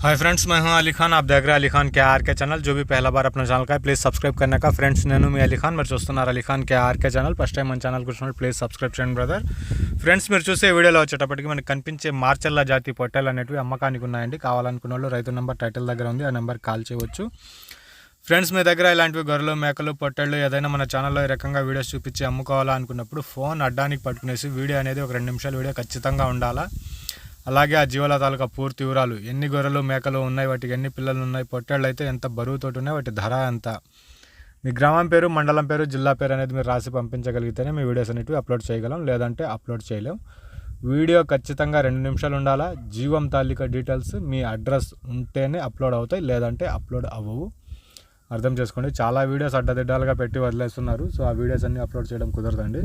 Hi friends मैं हूं अली खान आप देख रहे हैं अली खान के आर के चैनल जो भी पहला बार अपना ఛానల్ का है ప్లీజ్ సబ్స్క్రైబ్ करने का ఫ్రెండ్స్ నేను మీ అలీ ఖాన్ మీరు చూస్తున్నారు Ali Khan K RK channel first time మన ఛానల్ కూర్చున్నప్పుడు ప్లీజ్ సబ్స్క్రైబ్ చేయండి బ్రదర్ ఫ్రెండ్స్ మీరు చూసే వీడియోలో వచ్చేటప్పటికి మనకి కనిపించే మార్చెల్ల జాతి పొట్టేలు అనేటివి అమ్మకానికి ఉన్నాయండి కావాలనుకున్న వాళ్ళు రైతు నెంబర్ టైటిల్ దగ్గర ఉంది ఆ నెంబర్కి కాల్ చేయవచ్చు ఫ్రెండ్స్ మీ దగ్గర ఇలాంటివి గొర్రెలు మేకలు పొట్టేళ్ళు ఏదైనా మన ఛానల్లో ఈ రకంగా వీడియోస్ చూపించి అమ్ముకోవాలా అనుకున్నప్పుడు ఫోన్ అడ్డానికి పట్టుకునేసి వీడియో అనేది ఒక రెండు నిమిషాల వీడియో ఖచ్చితంగా ఉండాలా అలాగే ఆ జీవాల తాలూకా పూర్తి వివరాలు ఎన్ని గొర్రెలు మేకలు ఉన్నాయి వాటికి ఎన్ని పిల్లలు ఉన్నాయి పొట్టేళ్ళు అయితే ఎంత బరువుతోటి ఉన్నాయి వాటి ధర ఎంత. మీ గ్రామం పేరు మండలం పేరు జిల్లా పేరు అనేది మీరు రాసి పంపించగలిగితేనే మీ వీడియోస్ అనేటివి అప్లోడ్ చేయగలం లేదంటే అప్లోడ్ చేయలేం. వీడియో ఖచ్చితంగా రెండు నిమిషాలు ఉండాలా? జీవం తాలిక డీటెయిల్స్ మీ అడ్రస్ ఉంటేనే అప్లోడ్ అవుతాయి లేదంటే అప్లోడ్ అవ్వవు. అర్థం చేసుకోండి. చాలా వీడియోస్ అడ్డదిడ్డాలుగా పెట్టి వదిలేస్తున్నారు సో ఆ వీడియోస్ అన్నీ అప్లోడ్ చేయడం కుదరదండి.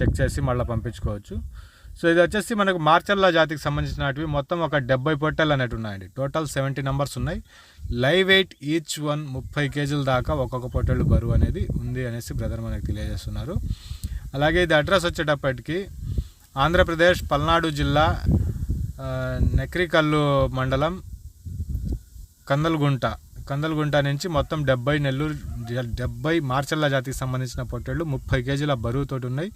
చెక్ చేసి మళ్ళీ పంపించుకోవచ్చు. సో ఇది వచ్చేసి మనకు మార్చల్ల జాతికి సంబంధించినవి మొత్తం ఒక డెబ్బై పొట్టెలు అనేవి ఉన్నాయండి. టోటల్ సెవెంటీ నెంబర్స్ ఉన్నాయి. లైవ్ వెయిట్ ఈచ్ వన్ ముప్పై కేజీల దాకా ఒక్కొక్క పొట్టెళ్ళు బరువు అనేది ఉంది అనేసి బ్రదర్ మనకు తెలియజేస్తున్నారు. అలాగే ఇది అడ్రస్ వచ్చేటప్పటికి ఆంధ్రప్రదేశ్ పల్నాడు జిల్లా నెక్రికల్లు మండలం కందల్గుంట. కందల్గుంట నుంచి మొత్తం డెబ్బై నెల్లూరు డెబ్బై మార్చల్ల జాతికి సంబంధించిన పొట్టేళ్ళు ముప్పై కేజీల బరువుతోటి ఉన్నాయి.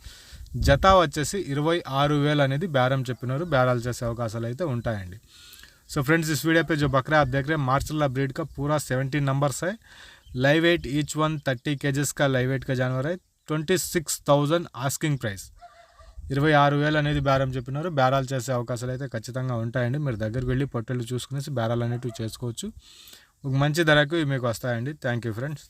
జత వచ్చేసి ఇరవై ఆరు వేలు అనేది బేరం చెప్పినారు బేరాలు చేసే అవకాశాలు అయితే ఉంటాయండి సో फ्रेंड्स इस वीडियो पे जो बकरा आप देख रहे हैं मार्चल्ला ब्रीड का पूरा सेवेंटी नंबर्स है live weight each one thirty kgs का लाइव वेट का जानवर है twenty six thousand asking price ఇరవై ఆరు వేలు అనేది బేరం చెప్పినారు బేరాలు చేసే అవకాశాలు అయితే ఖచ్చితంగా ఉంటాయండి మీరు దగ్గరికి వెళ్ళి పొట్టెలు చూసుకునేసి బేరాలు అనేటివి చేసుకోవచ్చు ఒక మంచి ధరకు ఇవి మీకు వస్తాయండి థ్యాంక్ యూ ఫ్రెండ్స్